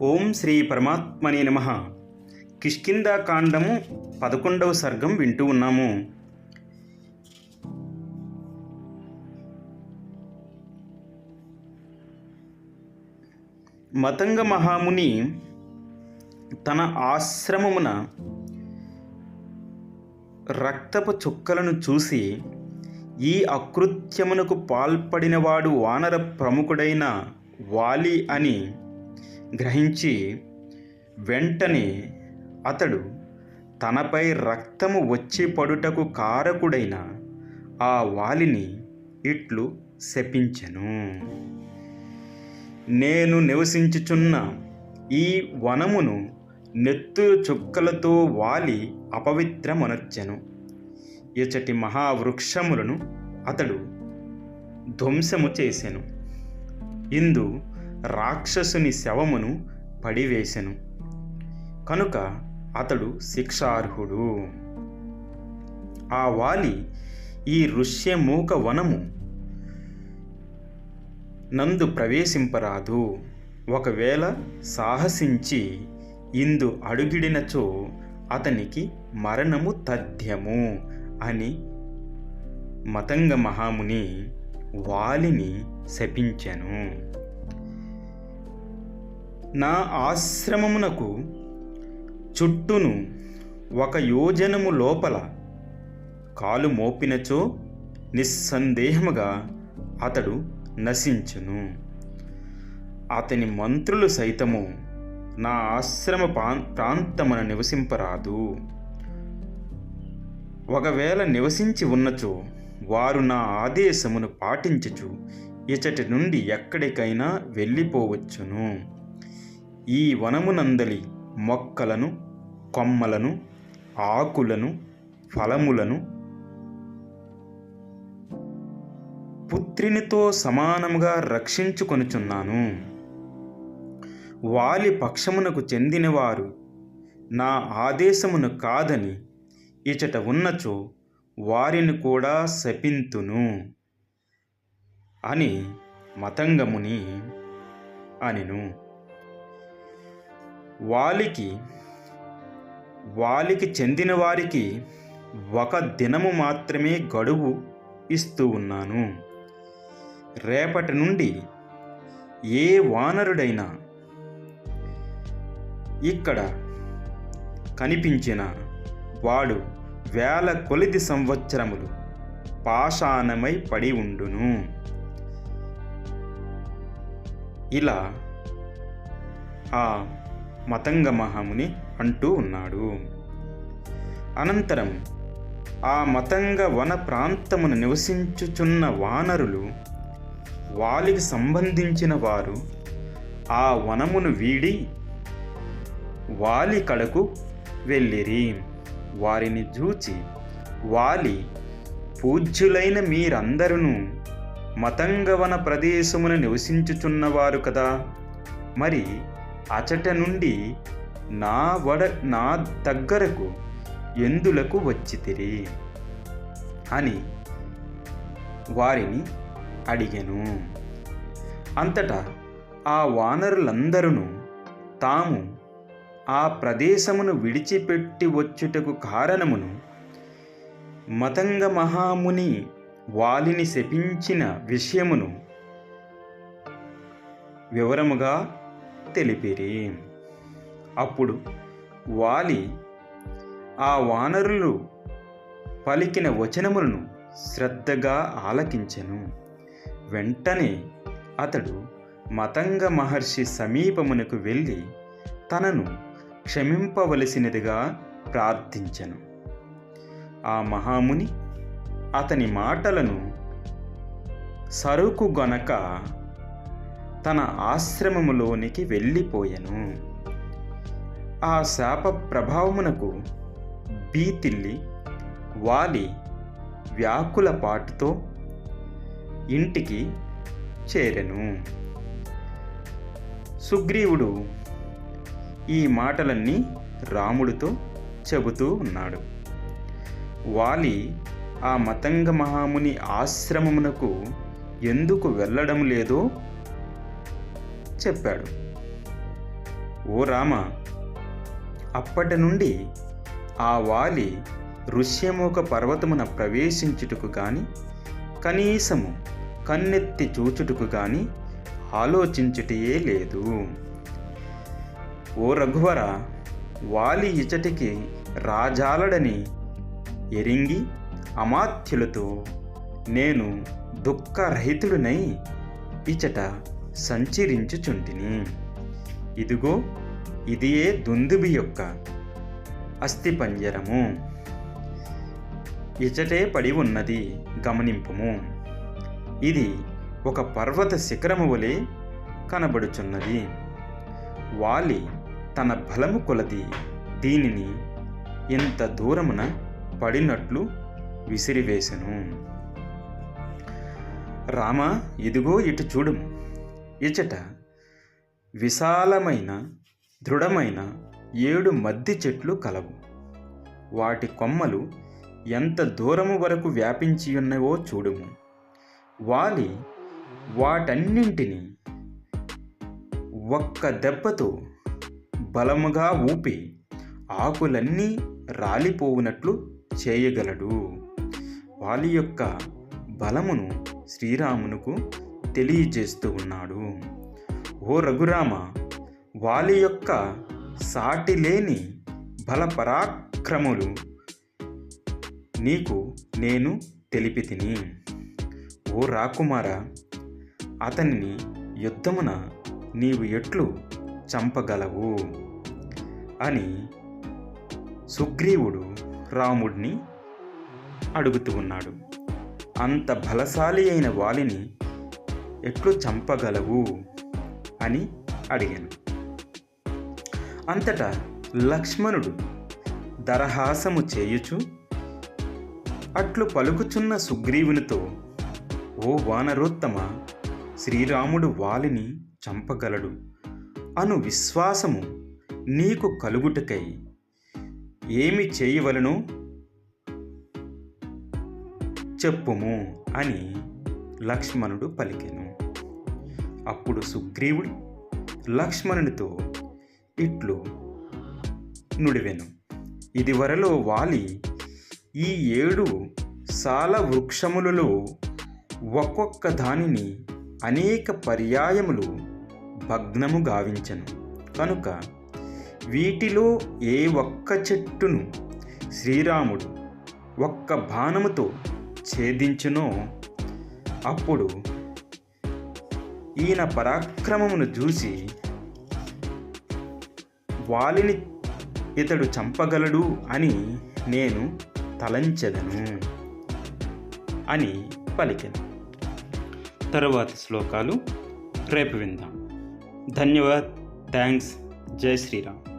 ఓం శ్రీ పరమాత్మనే నమ. కిష్కిందా కాండము పదకొండవ సర్గం వింటూ ఉన్నాము. మతంగ మహాముని తన ఆశ్రమమున రక్తపు చుక్కలను చూసి ఈ అకృత్యమునకు పాల్పడినవాడు వానర ప్రముఖుడైన వాలి అని గ్రహించి వెంటనే అతడు తనపై రక్తము వచ్చి పడుటకు కారకుడైన ఆ వాలిని ఇట్లు శపించెను. నేను నివసించుచున్న ఈ వనమును నెత్తు చుక్కలతో వాలి అపవిత్రమనర్చెను. ఇచటి మహావృక్షములను అతడు ధ్వంసము చేసెను. ఇందు రాక్షసుని శవమును పడివేశెను కనుక అతడు శిక్షార్హుడు. ఆ వాలి ఈ ఋష్యమూక వనము నందు ప్రవేశింపరాదు. ఒకవేళ సాహసించి ఇందు అడుగిడినచో అతనికి మరణము తథ్యము అని మతంగ మహాముని వాలిని శపించెను. నా ఆశ్రమమునకు చుట్టూను ఒక యోజనము లోపల కాలు మోపినచో నిస్సందేహముగా అతడు నశించును. అతని మంత్రులు సైతము నా ఆశ్రమ ప్రాంతమున నివసింపరాదు. ఒకవేళ నివసించి ఉన్నచో వారు నా ఆదేశమును పాటించచు ఇచటి నుండి ఎక్కడికైనా వెళ్ళిపోవచ్చును. ఈ వనమునందలి మొక్కలను కొమ్మలను ఆకులను ఫలములను పుత్రినితో సమానముగా రక్షించుకొనుచున్నాను. వాలి పక్షమునకు చెందినవారు నా ఆదేశమును కాదని ఇచట ఉన్నచో వారిని కూడా శపింతును అని మతంగముని అనిను. వాలికి వాలికి చెందిన వారికి ఒక దినము మాత్రమే గడువు ఇస్తూ ఉన్నాను. రేపటి నుండి ఏ వానరుడైనా ఇక్కడ కనిపించిన వాడు వేల కొలిది సంవత్సరములు పాషాణమై పడి ఉండును. ఇలా ఆ మతంగ మహాముని అంటూ ఉన్నాడు. అనంతరం ఆ మతంగ వన ప్రాంతమును నివసించుచున్న వానరులు వాలికి సంబంధించిన వారు ఆ వనమును వీడి వాలి కడకు వెళ్ళిరి. వారిని చూచి వాలి పూజ్యులైన మీరందరూ మతంగవన ప్రదేశమున నివసించుచున్నవారు కదా. మరి అచట నుండి నా వడ నా దగ్గరకు ఎందులకు వచ్చితిరి? అని వారిని అడిగెను. అంతటా ఆ వానరులందరూ తాము ఆ ప్రదేశమును విడిచిపెట్టి వచ్చుటకు కారణమును మతంగ మహాముని వాలిని శపించిన విషయమును వివరముగా తెలిపిరి. అప్పుడు వాలి ఆ వానరులు పలికిన వచనములను శ్రద్ధగా ఆలకించెను. వెంటనే అతడు మతంగ మహర్షి సమీపమునకు వెళ్ళి తనను క్షమింపవలసినదిగా ప్రార్థించెను. ఆ మహాముని అతని మాటలను సరుకు గనక తన ఆశ్రమములోనికి వెళ్ళిపోయెను. ఆ శాప ప్రభావమునకు బీతిల్లి వాలి వ్యాకుల పాటుతో ఇంటికి చేరెను. సుగ్రీవుడు ఈ మాటలన్నీ రాముడితో చెబుతూ ఉన్నాడు. వాలి ఆ మతంగ మహాముని ఆశ్రమమునకు ఎందుకు వెళ్ళడం లేదో చెప్పాడు. ఓ రామ అప్పటి నుండి ఆ వాలి ఋష్యముఖ పర్వతమున ప్రవేశించుటకు గాని కనీసము కన్నెత్తి చూచుటకు గాని ఆలోచించుటయే లేదు. ఓ రఘువర వాలి ఇచటికి రాజాలడని ఎరింగి అమాత్యులతో నేను దుఃఖరహితుడినై ఇచట సంచరించుచుంటిని. ఇదిగో ఇదియే దుందుబి యొక్క అస్థిపంజరము. ఇచటే పడి ఉన్నది గమనింపము. ఇది ఒక పర్వత శిఖరము వలె కనబడుచున్నది. వాలి తన బలము కొలది దీనిని ఇంత దూరమున పడినట్లు విసిరివేశను రామ ఇదిగో ఇటు చూడుము. ఇచట విశాలమైన దృఢమైన ఏడు మద్ది చెట్లు కలవు. వాటి కొమ్మలు ఎంత దూరము వరకు వ్యాపించి ఉన్నవో చూడుము. వాలి వాటన్నింటినీ ఒక్క దెబ్బతో బలముగా ఊపి ఆకులన్నీ రాలిపోవునట్లు చేయగలడు. వాలి యొక్క బలమును శ్రీరామునకు తెలియజేస్తూ ఉన్నాడు. ఓ రఘురామ వాలి యొక్క సాటి లేని బలపరాక్రములు నీకు నేను తెలిపి తిని ఓ రాకుమార అతనిని యుద్ధమున నీవు ఎట్లు చంపగలవు? అని సుగ్రీవుడు రాముడిని అడుగుతూ ఉన్నాడు. అంత బలశాలి అయిన వాలిని ఎట్లు చంపగలవు? అని అడిగాను. అంతటా లక్ష్మణుడు దరహాసము చేయుచు అట్లు పలుకుచున్న సుగ్రీవునితో ఓ వానరోత్తమ శ్రీరాముడు వాలిని చంపగలడు. అను విశ్వాసము నీకు కలుగుటకై ఏమి చేయవలనో? చెప్పుము అని లక్ష్మణుడు పలికెను. అప్పుడు సుగ్రీవుడు లక్ష్మణునితో ఇట్లు నుడివెను. ఇదివరలో వాలి ఈ ఏడు సాల వృక్షములలో ఒక్కొక్క దానిని అనేక పర్యాయములు భగ్నము గావించను. కనుక వీటిలో ఏ ఒక్క చెట్టును శ్రీరాముడు ఒక్క బాణముతో ఛేదించునో అప్పుడు ఈయన పరాక్రమమును చూసి వాలిని ఇతడు చంపగలడు అని నేను తలంచెదను అని పలికెను. తరువాత శ్లోకాలు రేపు విందాం. ధన్యవాద్. థ్యాంక్స్. జై శ్రీరామ్.